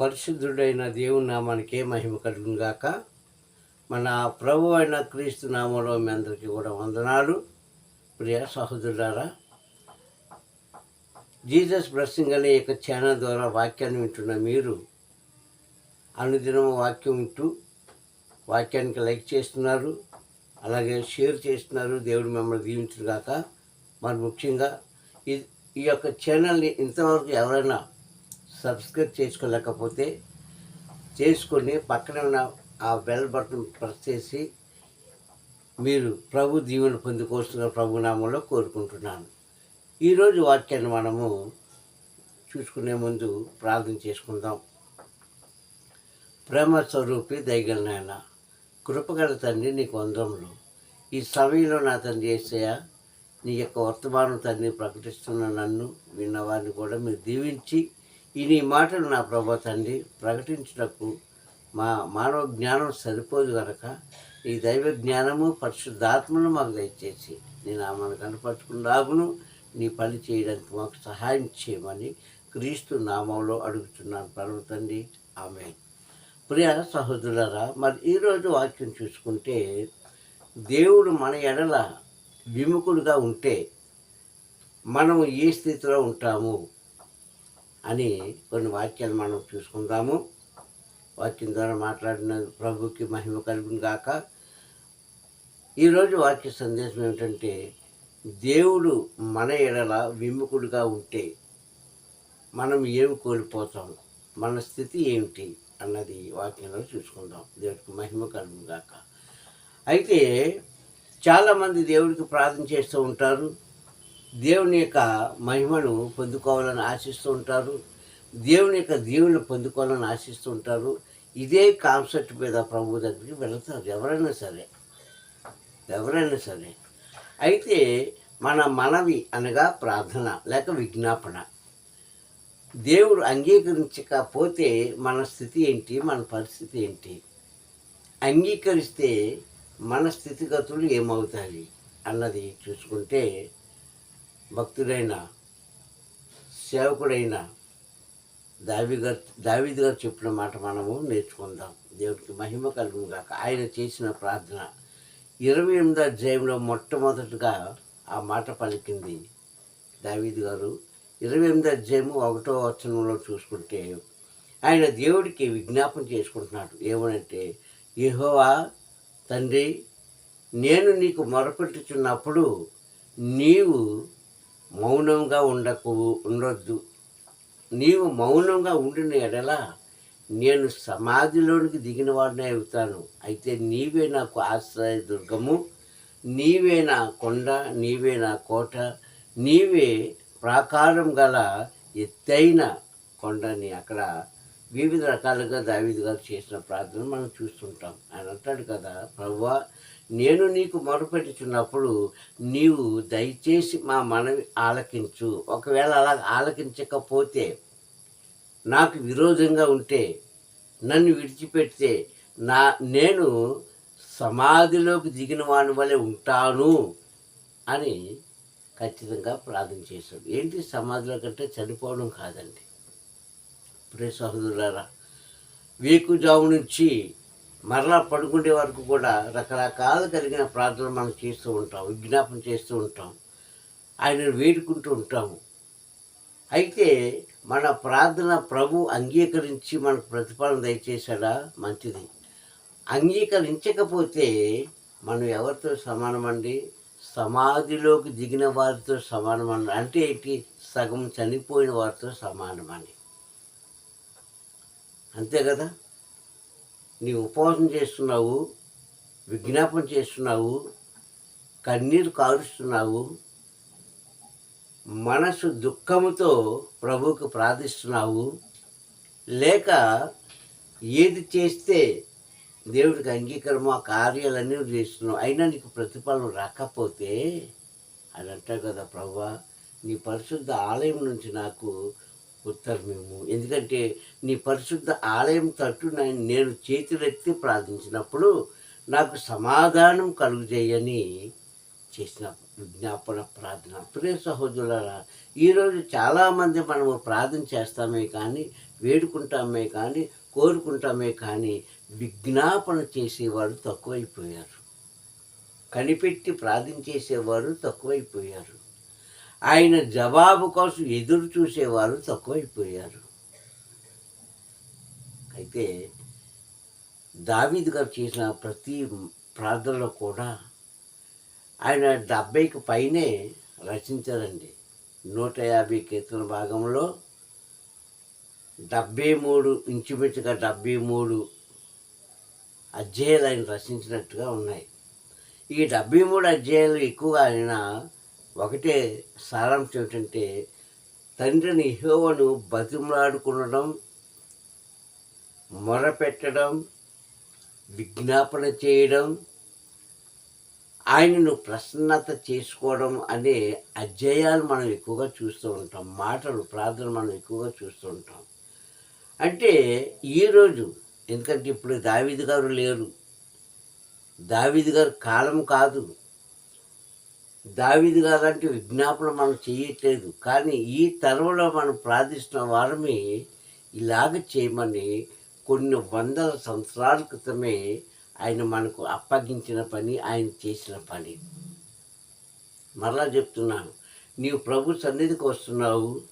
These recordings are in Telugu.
పరిశుద్ధుడైన దేవుని నామానికే మహిమ కలుగును గాక మన ప్రభు అయిన క్రీస్తు నామంలో మీ అందరికీ కూడా వందనాలు. ప్రియ సహోదరులారా జీసస్ బ్లెస్సింగ్ అనే యొక్క ఛానల్ ద్వారా వాక్యాన్ని వింటున్న మీరు అనుదినం వాక్యం వింటూ వాక్యానికి లైక్ చేస్తున్నారు అలాగే షేర్ చేస్తున్నారు దేవుడు మిమ్మల్ని దీవించును కాక మరి ముఖ్యంగా ఈ ఈ యొక్క ఛానల్ని ఇంతవరకు ఎవరైనా సబ్స్క్రైబ్ చేసుకోలేకపోతే చేసుకొని పక్కన ఉన్న ఆ బెల్ బటన్ ప్రెస్ చేసి మీరు ప్రభు దీవెన పొందుకోవాల్సిన ప్రభు నామంలో కోరుకుంటున్నాను ఈరోజు వాక్యాన్ని మనము చూసుకునే ముందు ప్రార్థన చేసుకుందాం. ప్రేమ స్వరూపి దయగలనాయన కృపగల తండ్రి నీకు వందరములు ఈ సమయంలో నా తండ్రి ఏసయ్య నీ యొక్క వర్తమానం తండ్రి ప్రకటిస్తున్న నన్ను విన్నవారిని కూడా మీరు దీవించి ఈ మాటలు నా ప్రభా తండ్రి ప్రకటించుటకు మా మానవ జ్ఞానం సరిపోదు కనుక ఈ దైవ జ్ఞానము పరిశుద్ధాత్మను మాకు దయచేసి నేను ఆమెను కనపరచుకున్నాగును నీ పని చేయడానికి మాకు సహాయం చేయమని క్రీస్తు నామంలో అడుగుతున్నాను పరమ తండ్రి. ఆమె ప్రియ సహోదరులరా మరి ఈరోజు వాక్యం చూసుకుంటే దేవుడు మన ఎడల విముఖుడుగా ఉంటే మనం ఏ స్థితిలో ఉంటాము? అని కొన్ని వాక్యాలు మనం చూసుకుందాము. వాక్యం ద్వారా మాట్లాడిన ప్రభుకి మహిమ కలుగును గాక. ఈరోజు వాక్య సందేశం ఏమిటంటే దేవుడు మన ఎడల విముఖుడుగా ఉంటే మనం ఏమి కోల్పోతాం? మన స్థితి ఏమిటి? అన్నది వాక్యంలో చూసుకుందాం. దేవుడికి మహిమ కలుగును గాక. అయితే చాలామంది దేవుడికి ప్రార్థన చేస్తూ ఉంటారు. దేవుని యొక్క మహిమను పొందుకోవాలని ఆశిస్తూ ఉంటారు. దేవుని యొక్క దీవుని పొందుకోవాలని ఆశిస్తూ ఉంటారు. ఇదే కాన్సెప్ట్ మీద ప్రభు దగ్గరికి వెళతారు. ఎవరైనా సరే. ఎవరైనా సరే. అయితే మన మనవి అనగా ప్రార్థన లేక విజ్ఞాపన. దేవుడు అంగీకరించకపోతే మన స్థితి ఏంటి? మన పరిస్థితి ఏంటి? అంగీకరిస్తే మన స్థితిగతులు ఏమవుతాయి? అన్నది చూసుకుంటే భక్తుడైన సేవకుడైన దావి గారు దావిది గారు చెప్పిన మాట మనము నేర్చుకుందాం. దేవుడికి మహిమ కలుగును కాక ఆయన చేసిన ప్రార్థన ఇరవై ఎనిమిదో అధ్యాయంలో మొట్టమొదటిగా ఆ మాట పలికింది దావీదు గారు. ఇరవై ఎనిమిది అధ్యాయము ఒకటో వచనంలో చూసుకుంటే ఆయన దేవుడికి విజ్ఞాపన చేసుకుంటున్నాడు. ఏమనంటే యహోవా తండ్రి నేను నీకు మొరపెట్టుచున్నప్పుడు నీవు మౌనంగా ఉండకు ఉండొద్దు. నీవు మౌనంగా ఉండిన ఎడల నేను సమాధిలోనికి దిగిన వాడినే అవుతాను. అయితే నీవే నాకు ఆశ్రయ దుర్గము నీవే నా కొండ నీవే నా కోట నీవే ప్రాకారం గల ఎత్తైన కొండని అక్కడ వివిధ రకాలుగా దావీదు గారు చేసిన ప్రార్థన మనం చూస్తుంటాం. ఆయన అంటాడు కదా ప్రభువా నేను నీకు మొరపెట్టుచున్నప్పుడు నీవు దయచేసి మా మనవి ఆలకించు. ఒకవేళ అలా ఆలకించకపోతే నాకు విరోధంగా ఉంటే నన్ను విడిచిపెడితే నా నేను సమాధిలోకి దిగిన వాని వలె ఉంటాను అని ఖచ్చితంగా ప్రార్థన చేశాడు. ఏంటి? సమాధిలో కంటే చనిపోవడం కాదండి. ప్రే సహోదరులారా వేకుజాము నుంచి మరలా పడుకునే వరకు కూడా రకరకాల కలిగిన ప్రార్థనలు మనం చేస్తూ ఉంటాం విజ్ఞాపన చేస్తూ ఉంటాం ఆయనను వేడుకుంటూ ఉంటాము. అయితే మన ప్రార్థన ప్రభు అంగీకరించి మనకు ప్రతిఫలం దయచేశాడా? మంచిది. అంగీకరించకపోతే మనం ఎవరితో సమానమండి? సమాధిలోకి దిగిన వారితో సమానమండి. అంటే ఏంటి? సగం చనిపోయిన వారితో సమానమని అంతే కదా? నీ ఉపవాసం చేస్తున్నావు విజ్ఞాపన చేస్తున్నావు కన్నీరు కారుస్తున్నావు మనసు దుఃఖముతో ప్రభువుకు ప్రార్థిస్తున్నావు లేక ఏది చేస్తే దేవుడికి అంగీకారము ఆ కార్యాలన్నీ చేస్తున్నావు అయినా నీకు ప్రతిఫలం రాకపోతే అని అంటారు కదా ప్రభా నీ పరిశుద్ధ ఆలయం నుంచి నాకు ఉత్తరమేము ఎందుకంటే నీ పరిశుద్ధ ఆలయం తట్టు నేను నేను చేతులెత్తి ప్రార్థించినప్పుడు నాకు సమాధానం కలుగుజేయని చేసిన విజ్ఞాపన ప్రార్థన. ప్రియ సహోదరులరా ఈరోజు చాలామంది మనము ప్రార్థన చేస్తామే కానీ వేడుకుంటామే కానీ కోరుకుంటామే కానీ విజ్ఞాపన చేసేవారు తక్కువైపోయారు. కనిపెట్టి ప్రార్థన చేసేవారు తక్కువైపోయారు. ఆయన జవాబు కోసం ఎదురు చూసేవారు తక్కువైపోయారు. అయితే దావీద్ గారు చేసిన ప్రతి ప్రార్థనలో కూడా ఆయన డెబ్బైకి పైనే రచించారండి. నూట యాభై కీర్తన భాగంలో డెబ్బై మూడు ఇంచుమించుగా డెబ్బై మూడు అధ్యాయాలు ఆయన రచించినట్టుగా ఉన్నాయి. ఈ డెబ్బై మూడు అధ్యాయాలు ఎక్కువగా ఆయన ఒకటే సారాంశం ఏంటంటే తండ్రిని హోవను బతిమలాడుకునడం మొరపెట్టడం విజ్ఞాపన చేయడం ఆయనను ప్రసన్నత చేసుకోవడం అనే అధ్యాయాలు మనం ఎక్కువగా చూస్తూ ఉంటాం. మాటలు ప్రార్థన మనం ఎక్కువగా చూస్తూ ఉంటాం. అంటే ఈరోజు ఎందుకంటే ఇప్పుడు దావీదు గారు లేరు. దావీదు గారు కాలం కాదు. దావిది కాదంటే విజ్ఞాపన మనం చేయట్లేదు. కానీ ఈ తరంలో మనం ప్రార్థిస్తున్న వారమే ఇలాగ చేయమని కొన్ని వందల సంవత్సరాల క్రితమే ఆయన మనకు అప్పగించిన పని ఆయన చేసిన పని. మరలా చెప్తున్నాను నీవు ప్రభు సన్నిధికి వస్తున్నావు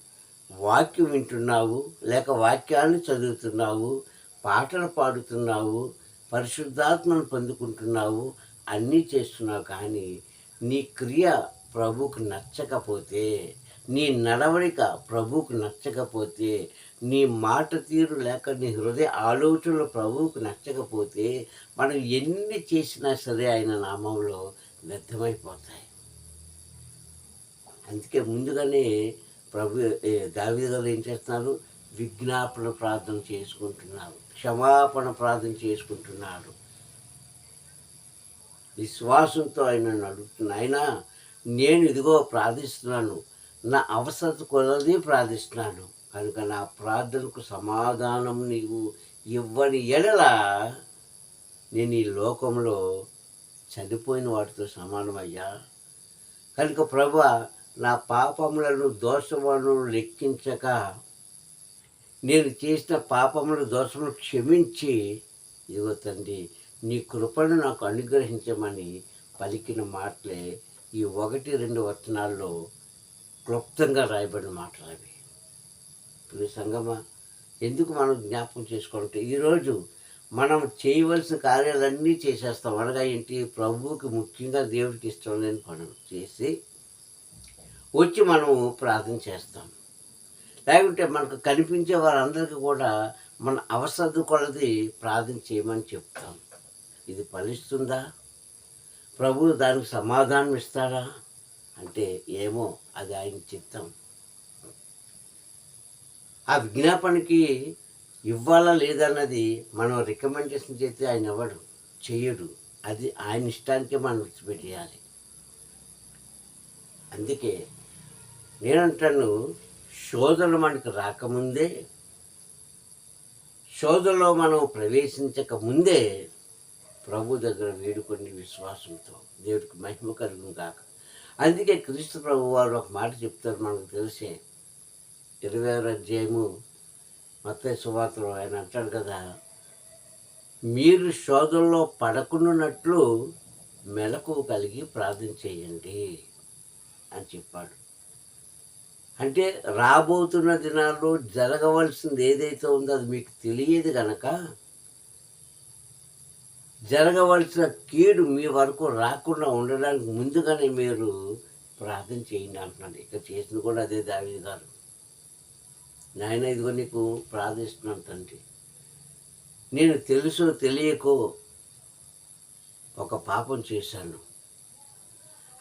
వాక్యం వింటున్నావు లేక వాక్యాన్ని చదువుతున్నావు పాటలు పాడుతున్నావు పరిశుద్ధాత్మను పొందుకుంటున్నావు అన్నీ చేస్తున్నావు. కానీ నీ క్రియ ప్రభుకు నచ్చకపోతే నీ నడవడిక ప్రభువుకు నచ్చకపోతే నీ మాట తీరు లేక నీ హృదయ ఆలోచనలు ప్రభువుకు నచ్చకపోతే మనం ఎన్ని చేసినా సరే ఆయన నామంలో వ్యర్థమైపోతాయి. అందుకే ముందుగానే ప్రభు దావిద ఏం చేస్తున్నారు? విజ్ఞాపన ప్రార్థన చేసుకుంటున్నారు. క్షమాపణ ప్రార్థన చేసుకుంటున్నాడు విశ్వాసంతో ఆయన అడుగుతున్నా ఆయన నేను ఇదిగో ప్రార్థిస్తున్నాను నా అవసరత కొలది ప్రార్థిస్తున్నాను కనుక నా ప్రార్థనకు సమాధానం నీవు ఇవ్వని ఎడల నేను ఈ లోకంలో చనిపోయిన వాటితో సమానమయ్యా. కనుక ప్రభు నా పాపములను దోషములను లెక్కించక నేను చేసిన పాపములు దోషములు క్షమించి ఇదిగో తండ్రి నీ కృపను నాకు అనుగ్రహించమని పలికిన మాటలే ఈ ఒకటి రెండు వచనాల్లో క్లుప్తంగా రాయబడిన మాటలు అవి. ఇప్పుడు సంగమా ఎందుకు మనం జ్ఞాపకం చేసుకోవాలంటే ఈరోజు మనం చేయవలసిన కార్యాలన్నీ చేసేస్తాం. అనగా ఏంటి? ప్రభువుకి ముఖ్యంగా దేవుడికి ఇష్టం లేని పనులు చేసి వచ్చి మనము ప్రార్థన చేస్తాం. లేకుంటే మనకు కనిపించే వారందరికీ కూడా మన అవసరం కొలది ప్రార్థన చేయమని చెప్తాం. ఇది ఫలిస్తుందా? ప్రభువు దానికి సమాధానం ఇస్తాడా అంటే ఏమో అది ఆయన చిత్తం. ఆ విజ్ఞాపనకి ఇవ్వాలా లేదన్నది మనం రికమెండేషన్ చేస్తే ఆయన ఎవడు? చెయ్యడు. అది ఆయన ఇష్టానికే మనం విడిచిపెట్టేయాలి. అందుకే నేనంటాను శోధనలు మనకు రాకముందే శోధనలో మనం ప్రవేశించక ముందే ప్రభు దగ్గర వేడుకొని విశ్వాసంతో దేవుడికి మహిమ కలుగును కాక అందుకే క్రీస్తు ప్రభు వారు ఒక మాట చెప్తారు మనకు తెలిసే. ఇరవై ఆరు అధ్యాయము మత సువార్తలో ఆయన అంటాడు కదా మీరు శోధంలో పడకున్నట్లు మెలకు కలిగి ప్రార్థన చేయండి అని చెప్పాడు. అంటే రాబోతున్న దినాల్లో జరగవలసింది ఏదైతే ఉందో అది మీకు తెలియదు కనుక జరగవలసిన కీడు మీ వరకు రాకుండా ఉండడానికి ముందుగానే మీరు ప్రార్థన చేయండి అంటున్నాడు. ఇక్కడ చేసింది కూడా అదే దావీ గారు. నాయన ఇదిగో నీకు ప్రార్థిస్తున్నాను తండ్రి. నేను తెలుసు తెలియకో ఒక పాపం చేశాను.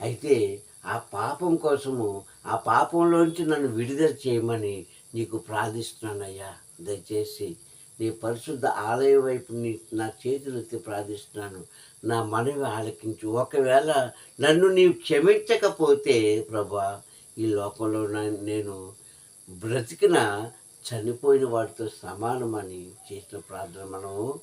అయితే ఆ పాపం కోసము ఆ పాపంలోంచి నన్ను విడుదల చేయమని నీకు ప్రార్థిస్తున్నానయ్యా. దయచేసి నీ పరిశుద్ధ ఆలయం వైపు నీ నా చేతులు ఎత్తి ప్రార్థిస్తున్నాను. నా మనవి ఆలకించు. ఒకవేళ నన్ను నీవు క్షమించకపోతే ప్రభా ఈ లోకంలో నేను బ్రతికిన చనిపోయిన వాటితో సమానమని చేసిన ప్రార్థన మనం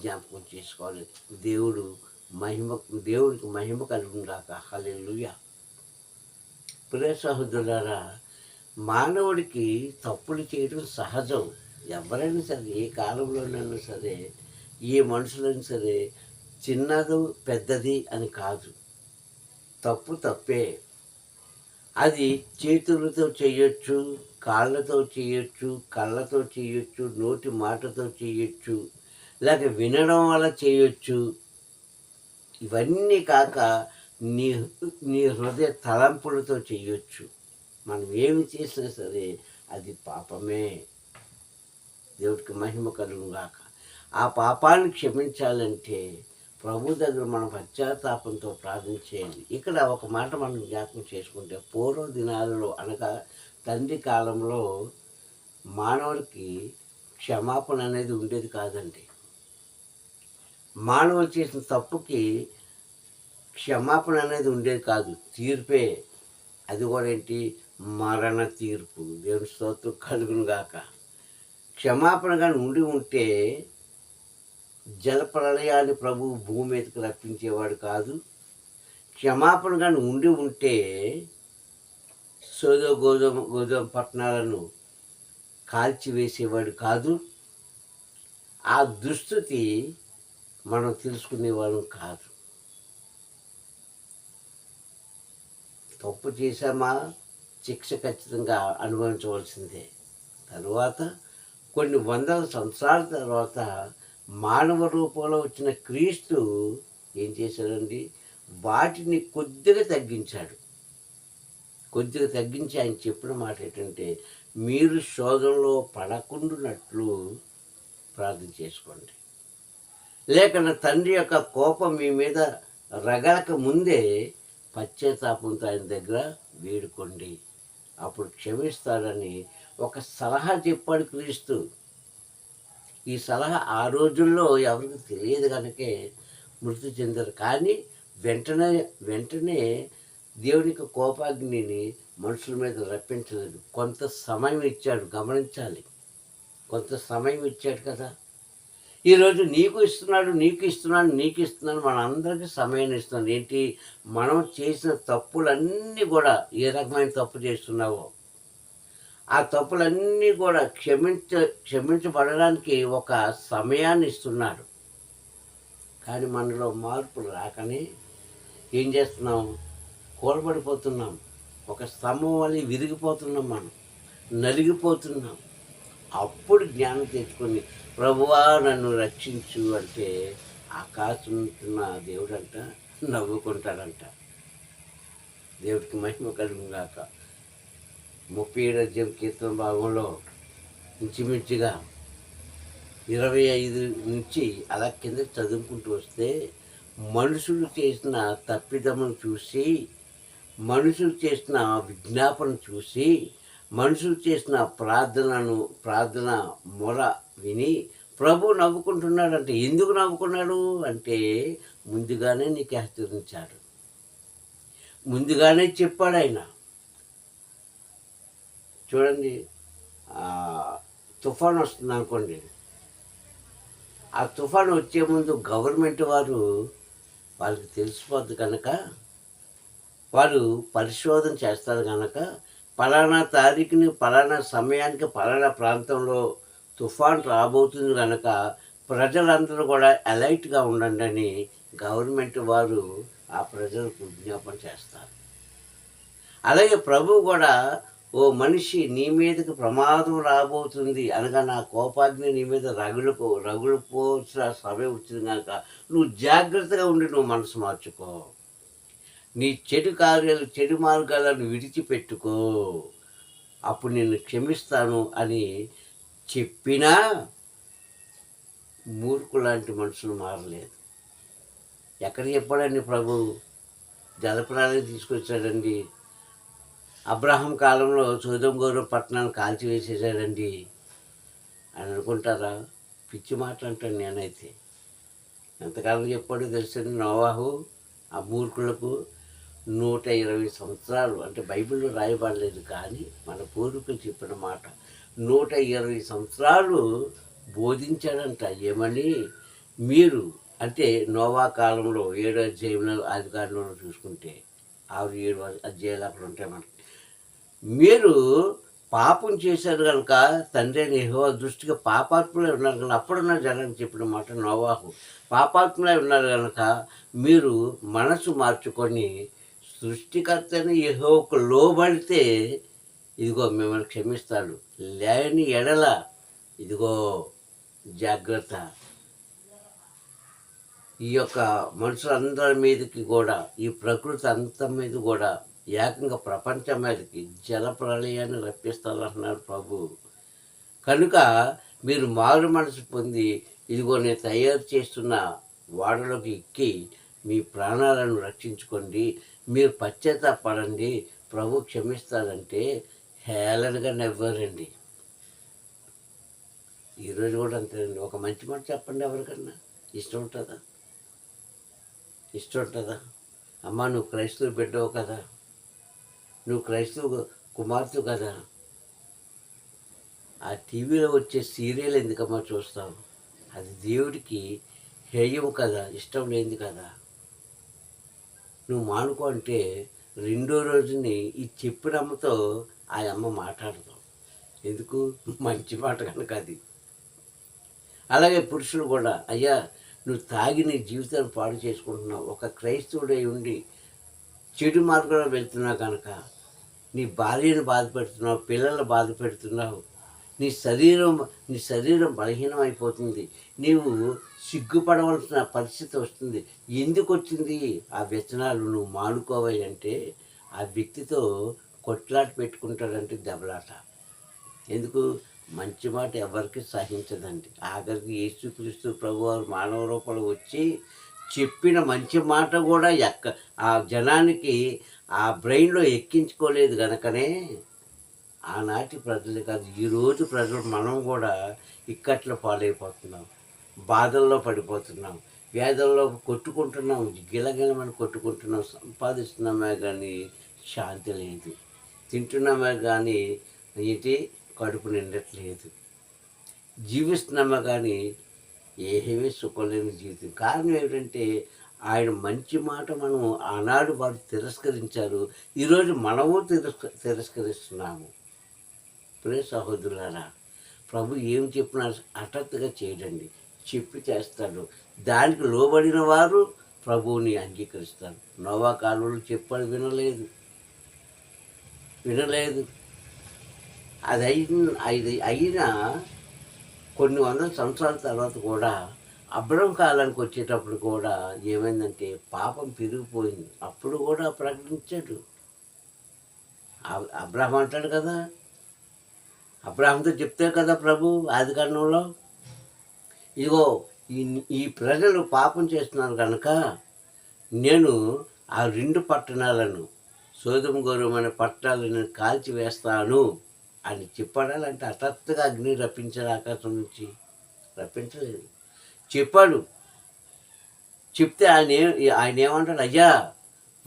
జ్ఞాపకం చేసుకోవాలి. దేవుడు మహిమ దేవుడికి మహిమ కలుగుందాక హల్లెలూయా. ప్రియ సహోదరులారా మానవుడికి తప్పులు చేయడం సహజం. ఎవరైనా సరే ఏ కాలంలోనైనా సరే ఏ మనుషులైనా సరే చిన్నది పెద్దది అని కాదు. తప్పు తప్పే. అది చేతులతో చేయొచ్చు కాళ్ళతో చేయొచ్చు కళ్ళతో చేయొచ్చు నోటి మాటతో చేయొచ్చు లేక వినడం వల్ల చేయొచ్చు. ఇవన్నీ కాక నీ నీ హృదయ తలంపులతో చేయొచ్చు. మనం ఏమి చేసినా సరే అది పాపమే. దేవుడికి మహిమ కలుగుగాక ఆ పాపాన్ని క్షమించాలంటే ప్రభు దగ్గర మనం పశ్చాత్తాపంతో ప్రార్థన చేయాలి ఇక్కడ ఒక మాట మనం జ్ఞాపకం చేసుకుంటే పూర్వ దినాలలో అనగా తండ్రి కాలంలో మానవుడికి క్షమాపణ అనేది ఉండేది కాదండి. మానవులు చేసిన తప్పుకి క్షమాపణ అనేది ఉండేది కాదు. తీర్పే. అది కూడా ఏంటి? మరణ తీర్పు. దేవుని స్తోత్రం కలుగును గాక క్షమాపణ కానీ ఉండి ఉంటే జలప్రలయాన్ని ప్రభు భూమి మీదకి రప్పించేవాడు కాదు. క్షమాపణ కానీ ఉండి ఉంటే సోదో గోధుమ గోధుమ పట్టణాలను కాల్చివేసేవాడు కాదు. ఆ దుస్థితి మనం తెలుసుకునేవాళ్ళం కాదు. తప్పు చేశామా? శిక్ష ఖచ్చితంగా అనుభవించవలసిందే. తరువాత కొన్ని వందల సంవత్సరాల తర్వాత మానవ రూపంలో వచ్చిన క్రీస్తు ఏం చేశాడండి? వాటిని కొద్దిగా తగ్గించాడు. కొద్దిగా తగ్గించి ఆయన చెప్పిన మాట ఏంటంటే మీరు శోధనలో పడకుండానట్లు ప్రార్థన చేసుకోండి. లేక నా తండ్రి యొక్క కోపం మీ మీద రగలక ముందే పశ్చాత్తాపంతో ఆయన దగ్గర వేడుకోండి. అప్పుడు క్షమిస్తాడని ఒక సలహా చెప్పాడు క్రీస్తు. ఈ సలహా ఆ రోజుల్లో ఎవరికి తెలియదు కనుకే మృతి చెందారు. కానీ వెంటనే వెంటనే దేవునికి కోపాగ్నిని మనుషుల మీద రప్పించలేదు. కొంత సమయం ఇచ్చాడు గమనించాలి. కొంత సమయం ఇచ్చాడు కదా. ఈరోజు నీకు ఇస్తున్నాడు నీకు ఇస్తున్నాడు నీకు ఇస్తున్నాడు మన అందరికీ ఇస్తున్నాడు. ఏంటి? మనం చేసిన తప్పులన్నీ కూడా ఏ రకమైన తప్పు చేస్తున్నావో ఆ తప్పులన్నీ కూడా క్షమించ క్షమించబడడానికి ఒక సమయాన్ని ఇస్తున్నాడు. కానీ మనలో మార్పులు రాకనే ఏం చేస్తున్నాం? కూలబడిపోతున్నాం ఒక స్తంభం వల్ల విరిగిపోతున్నాం మనం. నలిగిపోతున్నాం. అప్పుడు జ్ఞానం తెచ్చుకొని ప్రభువా నన్ను రక్షించు అంటే ఆకాశం ఉంటున్న దేవుడంట నవ్వుకుంటాడంట. దేవుడికి మహిమ కలుగుగాక ముప్పై ఏడు అధ్యాయం కీర్తన భాగంలో ఇంచుమించుగా ఇరవై ఐదు నుంచి అలా కింద చదువుకుంటూ వస్తే మనుషులు చేసిన తప్పిదమును చూసి మనుషులు చేసిన విజ్ఞాపన చూసి మనుషులు చేసిన ప్రార్థనను ప్రార్థన మొర విని ప్రభు నవ్వుకుంటున్నాడు అంటే ఎందుకు నవ్వుకున్నాడు అంటే ముందుగానే నీకు హెచ్చరించాడు. ముందుగానే చెప్పాడు ఆయన చూడండి తుఫాన్ వస్తుంది అనుకోండి. ఆ తుఫాన్ వచ్చే ముందు గవర్నమెంట్ వారు వాళ్ళకి తెలిసిపోద్ది కనుక వారు పరిశోధన చేస్తారు కనుక పలానా తారీఖుని పలానా సమయానికి పలానా ప్రాంతంలో తుఫాన్ రాబోతుంది కనుక ప్రజలందరూ కూడా అలర్ట్గా ఉండండి అని గవర్నమెంట్ వారు ఆ ప్రజలకు విజ్ఞాపన చేస్తారు. అలాగే ప్రభు కూడా ఓ మనిషి నీ మీదకి ప్రమాదం రాబోతుంది అనగా నా కోపాగ్ని నీ మీద రగులుకో రగులుపోసిన సమయం వచ్చింది కనుక నువ్వు జాగ్రత్తగా ఉండి నువ్వు మనసు మార్చుకో. నీ చెడు కార్యాలు చెడు మార్గాలను విడిచిపెట్టుకో. అప్పుడు నేను క్షమిస్తాను అని చెప్పినా మూర్ఖు లాంటి మనుషులు మారలేదు. ఎక్కడ చెప్పాడండి ప్రభు? జలప్రాణి తీసుకొచ్చాడండి. అబ్రహం కాలంలో సూదం గౌరవ పట్టణాన్ని కాల్చివేసేసాడండి అని అనుకుంటారా? పిచ్చి మాట నేనైతే. ఎంతకాలం చెప్పాడో తెలుసండి నోవాహు ఆ మూర్ఖులకు నూట ఇరవై సంవత్సరాలు. అంటే బైబిల్లో రాయబడలేదు కానీ మన పూర్వీకులు చెప్పిన మాట. నూట ఇరవై సంవత్సరాలు బోధించాడంట. ఏమని? మీరు అంటే నోవా కాలంలో ఏడో అధ్యాయంలో అధికారంలో చూసుకుంటే ఆరు ఏడు అధ్యాయాలు అక్కడ ఉంటాయి మనకు. మీరు పాపం చేశారు కనుక తండ్రి అని యెహోవా దృష్టిగా పాపాత్ములే ఉన్నారు కనుక అప్పుడున్న జనానికి చెప్పిన మాట నోవాహు పాపాత్ములే ఉన్నారు కనుక మీరు మనసు మార్చుకొని సృష్టికర్తని ఎహోకు లోబడితే ఇదిగో మిమ్మల్ని క్షమిస్తాడు లేని ఎడల ఇదిగో జాగ్రత్త. ఈ యొక్క మనుషులందరి మీదకి కూడా ఈ ప్రకృతి అంత మీద కూడా ఏకంగా ప్రపంచం మీదకి జల ప్రళయాన్ని రప్పిస్తానంటున్నారు ప్రభు. కనుక మీరు మారు మనసు పొంది ఇదిగో నేను తయారు చేస్తున్న వాడలోకి ఎక్కి మీ ప్రాణాలను రక్షించుకోండి. మీరు పశ్చాత్తాపడండి ప్రభు క్షమిస్తాడంటే హేళనగా నవ్వారండి. ఈరోజు కూడా అంతేనండి. ఒక మంచి మాట చెప్పండి ఎవరికన్నా. ఇష్టం ఉంటుందా? ఇష్టం ఉంటుందా? అమ్మ నువ్వు క్రైస్తవు బిడ్డవు కదా. నువ్వు క్రైస్తవ కుమార్తె కదా. ఆ టీవీలో వచ్చే సీరియల్ ఎందుకమ్మా చూస్తావు? అది దేవుడికి హేయం కదా ఇష్టం లేనిది కదా. నువ్వు మానుకో అంటే రెండో రోజుని ఈ చెప్పిన అమ్మతో ఆ అమ్మ మాట్లాడతాం ఎందుకు? మంచి మాట కనుక అది. అలాగే పురుషులు కూడా అయ్యా నువ్వు తాగి నీ జీవితాన్ని పాడు చేసుకుంటున్నావు. ఒక క్రైస్తవుడై ఉండి చెడు మార్గంలో వెళ్తున్నావు కనుక నీ భార్యను బాధ పెడుతున్నావు పిల్లలను బాధ పెడుతున్నావు. నీ శరీరం నీ శరీరం బలహీనం అయిపోతుంది నీవు సిగ్గుపడవలసిన పరిస్థితి వస్తుంది. ఎందుకు వచ్చింది? ఆ వ్యసనాలు నువ్వు మానుకోవాలి అంటే ఆ వ్యక్తితో కొట్లాట పెట్టుకుంటాడంటే దెబ్బలాట. ఎందుకు? మంచి మాట ఎవరికి సహించదండి. ఆఖరికి యేసుక్రీస్తు ప్రభు వారు మానవ రూపంలో వచ్చి చెప్పిన మంచి మాట కూడా ఎక్క ఆ జనానికి ఆ బ్రెయిన్లో ఎక్కించుకోలేదు కనుకనే ఆనాటి ప్రజలు కాదు ఈరోజు ప్రజలు మనం కూడా ఇక్కట్లో పాలైపోతున్నాం బాధల్లో పడిపోతున్నాం వేదల్లో కొట్టుకుంటున్నాం గిలగిలమని కొట్టుకుంటున్నాం సంపాదిస్తున్నామే కానీ శాంతి లేదు. తింటున్నామే కానీ ఏంటి? కడుపు నిండట్లేదు. జీవిస్తున్నామే కానీ ఏమీ సుఖం లేని జీవితం. కారణం ఏమిటంటే ఆయన మంచి మాట మనం ఆనాడు వారు తిరస్కరించారు. ఈరోజు మనము తిరస్క తిరస్కరిస్తున్నాము. ప్రే సహోదరులారా ప్రభు ఏం చెప్పినా హఠాత్తుగా చేయడండి. చెప్పి చేస్తాడు. దానికి లోబడిన వారు ప్రభువుని అంగీకరిస్తారు. నోవా కాలువలు చెప్పాడు వినలేదు. వినలేదు. అది అయిన అది అయినా కొన్ని వందల సంవత్సరాల తర్వాత కూడా అబ్బడం కాలానికి వచ్చేటప్పుడు కూడా ఏమైందంటే పాపం పెరిగిపోయింది. అప్పుడు కూడా ప్రకటించాడు. అబ్రహం అంటాడు కదా. అబ్రహంతో చెప్తే కదా ప్రభు ఆది కారణంలో ఇదిగో ఈ ఈ ప్రజలు పాపం చేస్తున్నారు కనుక నేను ఆ రెండు పట్టణాలను సోదం అనే పట్టణాలను కాల్చి వేస్తాను అని చెప్పడాలంటే హఠాత్తుగా అగ్ని రప్పించారు ఆకాశం నుంచి రప్పించలేదు. చెప్పాడు. చెప్తే ఆయన ఆయన ఏమంటాడు అయ్యా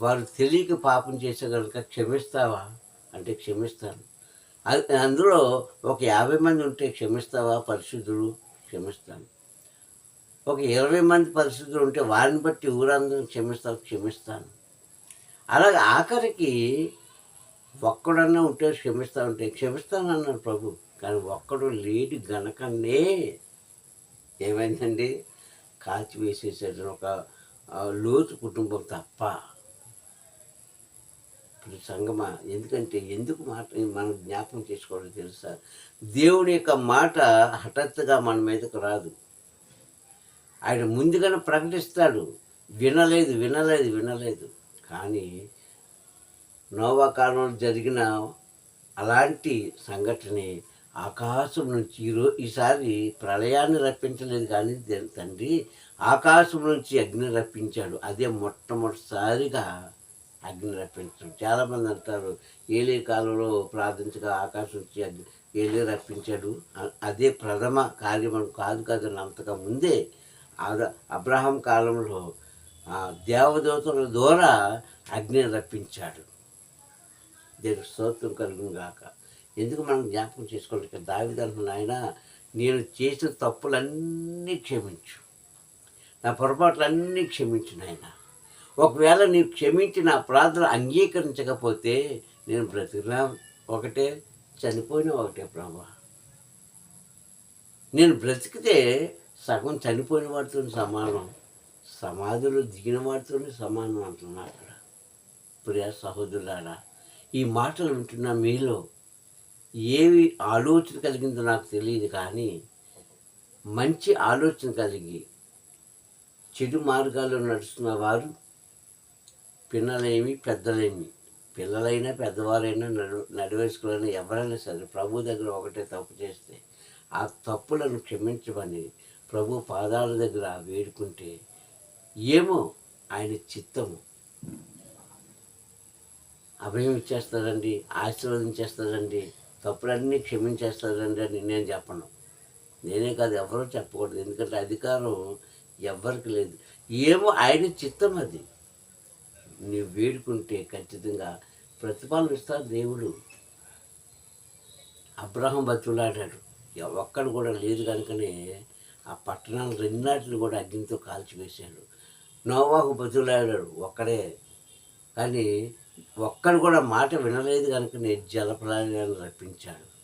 వారు తెలియక పాపం చేసే కనుక క్షమిస్తావా? అంటే క్షమిస్తాను. అది అందులో ఒక యాభై మంది ఉంటే క్షమిస్తావా? పరిశుద్ధుడు క్షమిస్తాను ఒక ఇరవై మంది పరిస్థితులు ఉంటే వారిని బట్టి ఊరందరూ క్షమిస్తావు క్షమిస్తాను. అలాగే ఆఖరికి ఒక్కడన్నా ఉంటే క్షమిస్తా ఉంటే క్షమిస్తాను అన్నాడు ప్రభు. కానీ ఒక్కడు లేడు గనకనే ఏమైందండి? కాల్చి వేసేసాడు. ఒక లోతు కుటుంబం తప్ప. ఇప్పుడు సంగమ ఎందుకంటే ఎందుకు మాట మనం జ్ఞాపకం చేసుకోవాలో తెలుసా? దేవుడి యొక్క మాట హఠాత్తుగా మన మీదకు రాదు. ఆయన ముందుగానే ప్రకటిస్తాడు. వినలేదు వినలేదు వినలేదు. కానీ నోవా కాలంలో జరిగిన అలాంటి సంఘటనే ఆకాశం నుంచి ఈరో ఈసారి ప్రళయాన్ని రప్పించలేదు కానీ తండ్రి ఆకాశం నుంచి అగ్ని రప్పించాడు. అదే మొట్టమొదటిసారిగా అగ్ని రప్పించడం. చాలామంది అంటారు ఏలే కాలంలో ప్రార్థించగా ఆకాశం నుంచి అగ్ని ఏలే రప్పించాడు. అదే ప్రథమ కార్యం కాదు కాదు అంతగా ముందే ఆద- అబ్రహాం కాలంలో దేవదేవతల ద్వారా అగ్నిని రప్పించాడు. దేవునికి స్తోత్రం కలుగును ఎందుకు మనం జ్ఞాపకం చేసుకోవాలి ఇక్కడ నాయన ఆయన నేను చేసిన తప్పులన్నీ క్షమించు. నా పొరపాట్లన్నీ క్షమించు నాయన. ఒకవేళ నీవు క్షమించి నా ప్రార్థన అంగీకరించకపోతే నేను బ్రతికినా ఒకటే చనిపోయిన ఒకటే ప్రభా. నేను బ్రతికితే సగం చనిపోయిన వాడితో సమానం సమాధిలో దిగిన వాడితో సమానం అంటున్నా అక్కడ. ప్రియ సహోదరులారా ఈ మాటలు వింటున్న మీలో ఏవి ఆలోచన కలిగిందో నాకు తెలియదు కానీ మంచి ఆలోచన కలిగి చెడు మార్గాల్లో నడుస్తున్న వారు పిల్లలేమి పెద్దలేమి. పిల్లలైనా పెద్దవారైనా నడు నడివేసుకోవాలని ఎవరైనా సరే ప్రభు దగ్గర ఒకటే తప్పు చేస్తే ఆ తప్పులను క్షమించమని ప్రభు పాదాల దగ్గర వేడుకుంటే ఏమో ఆయన చిత్తము. అభయం ఇచ్చేస్తారండి ఆశీర్వదించేస్తారండి తప్పులన్నీ క్షమించేస్తారండి అని నేను చెప్పను. నేనే కాదు ఎవరో చెప్పకూడదు. ఎందుకంటే అధికారం ఎవ్వరికి లేదు. ఏమో ఆయన చిత్తం అది. నీవు వేడుకుంటే ఖచ్చితంగా ప్రతిఫలం ఇస్తాడు దేవుడు. అబ్రహం బతులాడాడు ఒక్కడు కూడా లేదు కనుకనే ఆ పట్టణాలు రెండాటిని కూడా అగ్నితో కాల్చివేశాడు. నోవాకు బతులాడాడు ఒక్కడే. కానీ ఒక్కడు కూడా మాట వినలేదు కనుకనే జలప్రలయాన్ని రప్పించాడు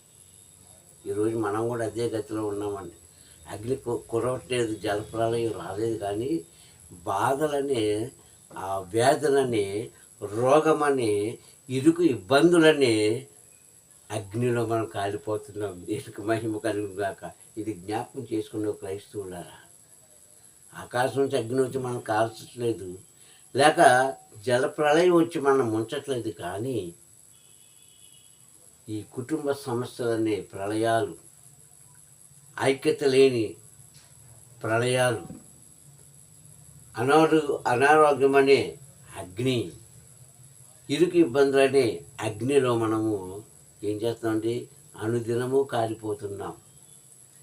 ఈరోజు మనం కూడా అదే గతిలో ఉన్నామండి. అగ్ని కు- కురవట్లేదు జలప్రాలయం రాలేదు కానీ బాధలని ఆ వేదనని రోగమని ఇరుకు ఇబ్బందులని అగ్నిలో మనం కాలిపోతున్నాం. దీనికి మహిమ కలుగుగాక ఇది జ్ఞాపకం చేసుకున్న క్రైస్తవులారా. ఆకాశం నుంచి అగ్ని వచ్చి మనం కాల్చట్లేదు. లేక జలప్రలయం వచ్చి మనం ముంచట్లేదు కానీ ఈ కుటుంబ సమస్యలనే ప్రళయాలు ఐక్యత లేని ప్రళయాలు అనారో అనారోగ్యం అనే అగ్ని ఇరుకు ఇబ్బందులనే అగ్నిలో మనము ఏం చేస్తామండి అనుదినము కాలిపోతున్నాం.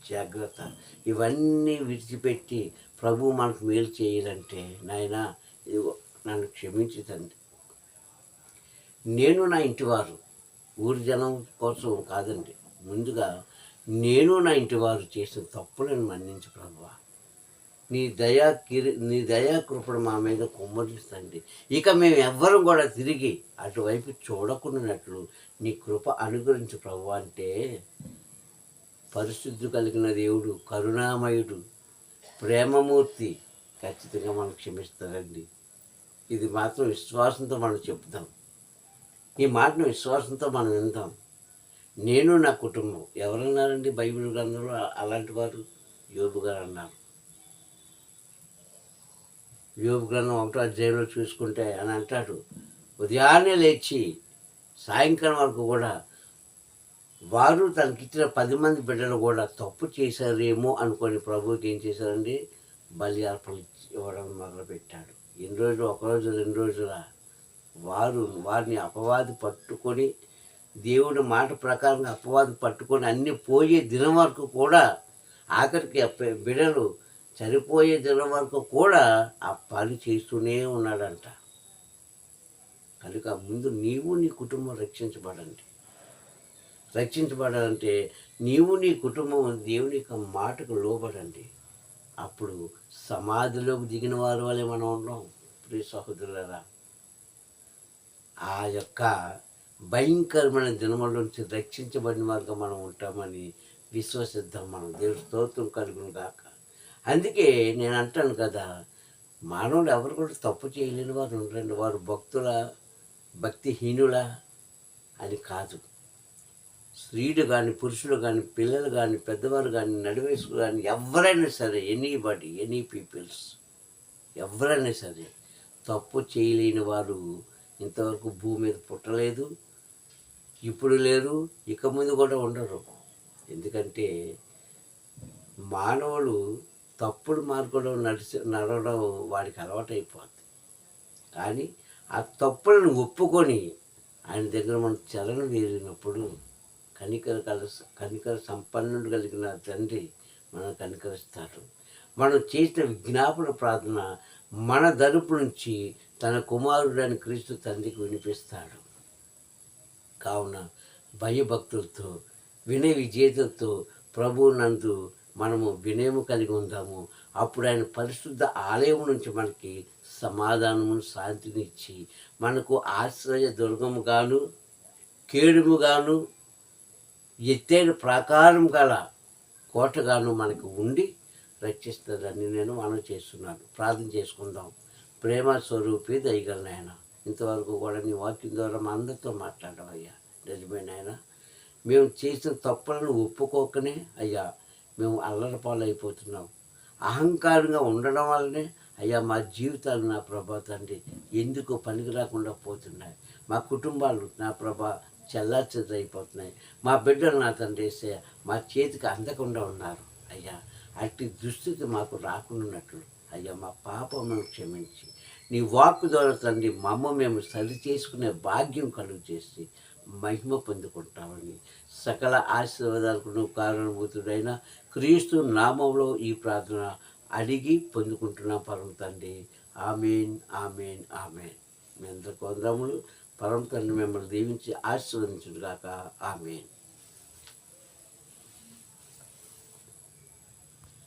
జాగ్రత్త. ఇవన్నీ విడిచిపెట్టి ప్రభు మనకు మేలు చేయాలంటే నాయన ఇదిగో నన్ను క్షమించి తండ్రి. నేను నా ఇంటివారు. ఊరి జనం కోసం కాదండి. ముందుగా నేను నా ఇంటివారు చేసిన తప్పులను మన్నించు ప్రభువా. నీ దయా కిరి నీ దయా కృపను మా మీద కుమ్మరిస్తండి. ఇక మేము ఎవ్వరం కూడా తిరిగి అటువైపు చూడకున్నట్లు నీ కృప అనుగ్రహించు ప్రభు అంటే పరిశుద్ధి కలిగిన దేవుడు కరుణామయుడు ప్రేమమూర్తి ఖచ్చితంగా మనం క్షమిస్తారండి ఇది మాత్రం విశ్వాసంతో మనం చెప్తాం. ఈ మాటను విశ్వాసంతో మనం విందాం. నేను నా కుటుంబం ఎవరన్నారండి బైబిల్ గ్రంథంలో అలాంటి వారు? యోబు గారు అన్నారు. యోబు గ్రంథం ఒకటో అధ్యాయంలో చూసుకుంటే అని అంటాడు. ఉదయాన్నే లేచి సాయంకాలం వరకు కూడా వారు తనకిచ్చిన పది మంది బిడ్డలు కూడా తప్పు చేశారేమో అనుకొని ప్రభువుకి ఏం చేశారండి? బలి అర్పణ ఇవ్వడం మొదలుపెట్టాడు. ఎన్ని రోజులు ఒకరోజు రెండు రోజుల? వారు వారిని అపవాది పట్టుకొని దేవుడి మాట ప్రకారంగా అపవాది పట్టుకొని అన్ని పోయే దినం వరకు కూడా ఆఖరికి బిడలు చనిపోయే దినం వరకు కూడా ఆ పని చేస్తూనే ఉన్నాడంట. కనుక ముందు నీవు నీ కుటుంబం రక్షించబడండి. రక్షించబడాలంటే నీవు నీ కుటుంబం దేవుని యొక్క మాటకు లోబడండి. అప్పుడు సమాధిలోకి దిగిన వారి వల్లే మనం ఉన్నాం ప్రియ సహోదరులరా. ఆ యొక్క భయంకరమైన దినముల నుంచి రక్షించబడిన వారికి మనం ఉంటామని విశ్వసిద్దాం మనం. దేవుడి స్తోత్రం కలుగును కాక అందుకే నేను అంటాను కదా మానవులు ఎవరు కూడా తప్పు చేయలేని వారు ఉండరండి. వారు భక్తుల భక్తిహీనుల అని కాదు. స్త్రీలు కానీ పురుషులు కానీ పిల్లలు కానీ పెద్దవారు కానీ నడివేసుకు కానీ ఎవరైనా సరే ఎనీ బడి ఎనీ పీపుల్స్ ఎవరైనా సరే తప్పు చేయలేని వారు ఇంతవరకు భూమి మీద పుట్టలేదు ఇప్పుడు లేరు ఇక ముందు కూడా ఉండరు. ఎందుకంటే మానవుడు తప్పుడు మార్గంలో నడిచి నడవడం వాడికి అలవాటైపోద్ది. కానీ ఆ తప్పులను ఒప్పుకొని ఆయన దగ్గర మనం చలన వేరినప్పుడు కనికర కల కనికర సంపన్నుడు కలిగిన తండ్రి మనం కనికరిస్తాడు. మనం చేసిన విజ్ఞాపన ప్రార్థన మన తరపు నుంచి తన కుమారుడని క్రీస్తు తండ్రికి వినిపిస్తాడు. కావున భయభక్తులతో వినయ విజేతతో ప్రభు నందు మనము వినయము కలిగి ఉందాము. అప్పుడు ఆయన పరిశుద్ధ ఆలయం నుంచి మనకి సమాధానము శాంతిని ఇచ్చి మనకు ఆశ్రయ దుర్గముగాను కేడుముగాను ఎత్తైన ప్రాకారం గల కోటగాను మనకు ఉండి రక్షిస్తుందని నేను మనం చేస్తున్నాను. ప్రార్థన చేసుకుందాం. ప్రేమ స్వరూపి దయగల నాయన ఇంతవరకు కూడా నీ వాక్యం ద్వారా మా అందరితో మాట్లాడవయ్యా. నిజమే నాయన మేము చేసిన తప్పులను ఒప్పుకోకనే అయ్యా మేము అల్లరిపాలైపోతున్నాం అహంకారంగా ఉండడం వల్లనే అయ్యా మా జీవితాలు నా ప్రభా తండ్రి ఎందుకు పనికి రాకుండా పోతున్నాయి? మా కుటుంబాలు నా ప్రభా చెల్లాచెదరైపోతున్నాయి మా బిడ్డలు నా తండ్రి వేసే మా చేతికి అందకుండా ఉన్నారు. అయ్యా అట్టి దుస్థితి మాకు రాకుండాన్నట్లు అయ్యా మా పాపమును క్షమించి. నీ వాక్కు ద్వారా తండ్రి మమ్మ మేము సరి చేసుకునే భాగ్యం కలుగు చేసి మహిమ పొందుకుంటామని. సకల ఆశీర్వాదాలకు నువ్వు కారణభూతుడైన క్రీస్తు నామంలో ఈ ప్రార్థన అడిగి పొందుకుంటున్నాం పరమ తండ్రి. Amen amen amen. మీ అందరికీ వందములు పరమ తండ్రి మిమ్మల్ని దీవించి ఆశీర్వదించుగాక ఆమెన్.